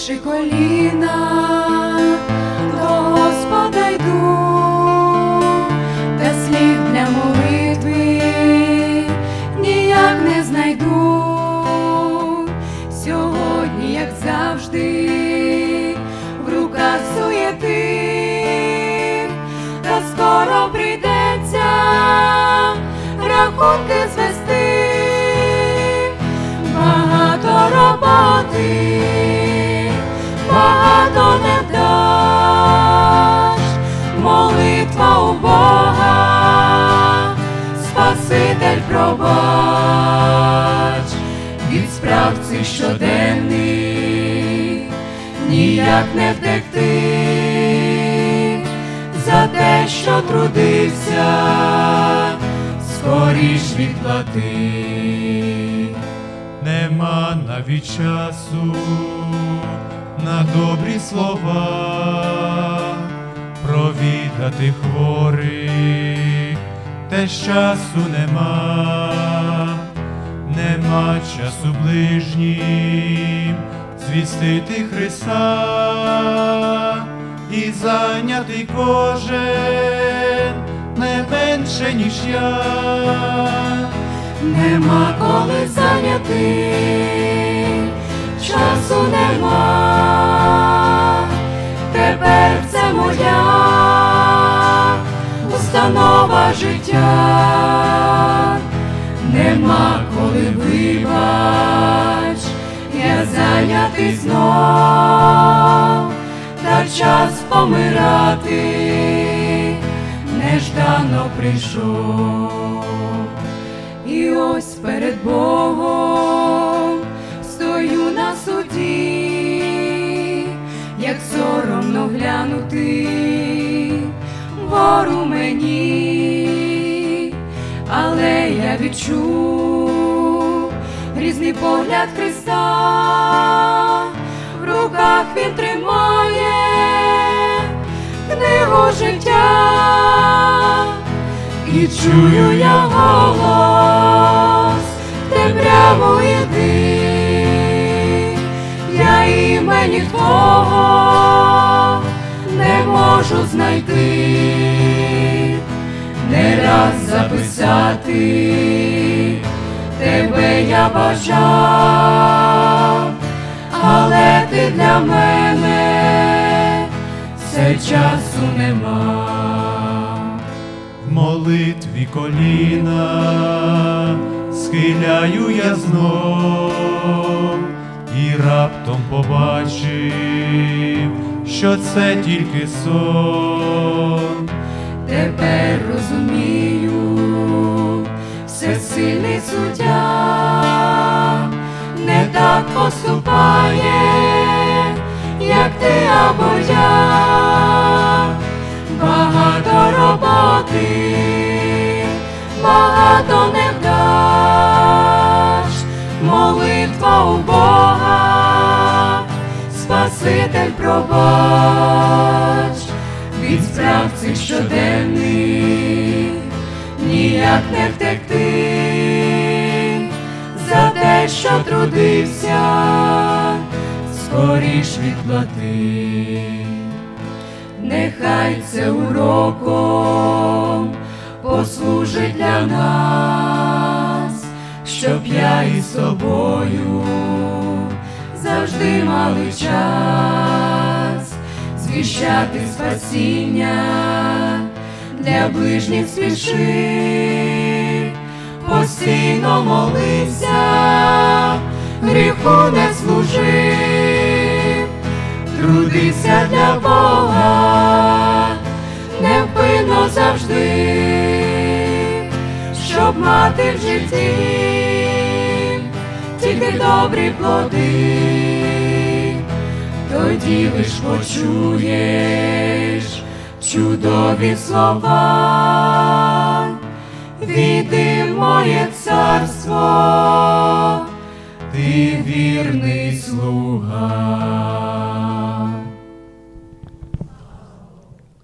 схиливши коліна, до Господа йду, та слів для молитви ніяк не знайду. Сьогодні, як завжди, в руках суєти, та скоро прийдеться від справ цих щоденних ніяк не втекти, за те, що трудився, скоріш відплати. Нема навіть часу на добрі слова, провідати хворих, теж часу нема, нема часу ближнім звістити Христа і зайнятий кожен не менше, ніж я. Нема коли зайняти, часу нема, тепер це моя установа життя, нема коли вибач, я зайнятий знов, та час помирати неждано прийшов. І ось перед Богом стою на суді, як соромно глянути вору мені, але я відчув різний погляд Христа, в руках він тримає книгу життя. І чую я голос, ти прямо йди, я імені Твого не можу знайти, записати, тебе я бажав, але ти для мене все часу нема. В молитві коліна схиляю я знов і раптом побачив, що це тільки сон. Тепер розумію, всесильний суддя. Не так поступає, як ти або я, багато роботи, багато невдач, молитва у Бога, Спаситель пробач. Від справ цих щоденних ніяк не втекти, що трудився, скоріш відплати, нехай це уроком послужить для нас, щоб я із тобою завжди мали час звіщати спасіння для ближніх спіши, постійно молився, гріху не служив, трудився для Бога, невпинно завжди, щоб мати в житті тільки добрі плоди. Тоді лиш почуєш чудові слова, віди моє царство,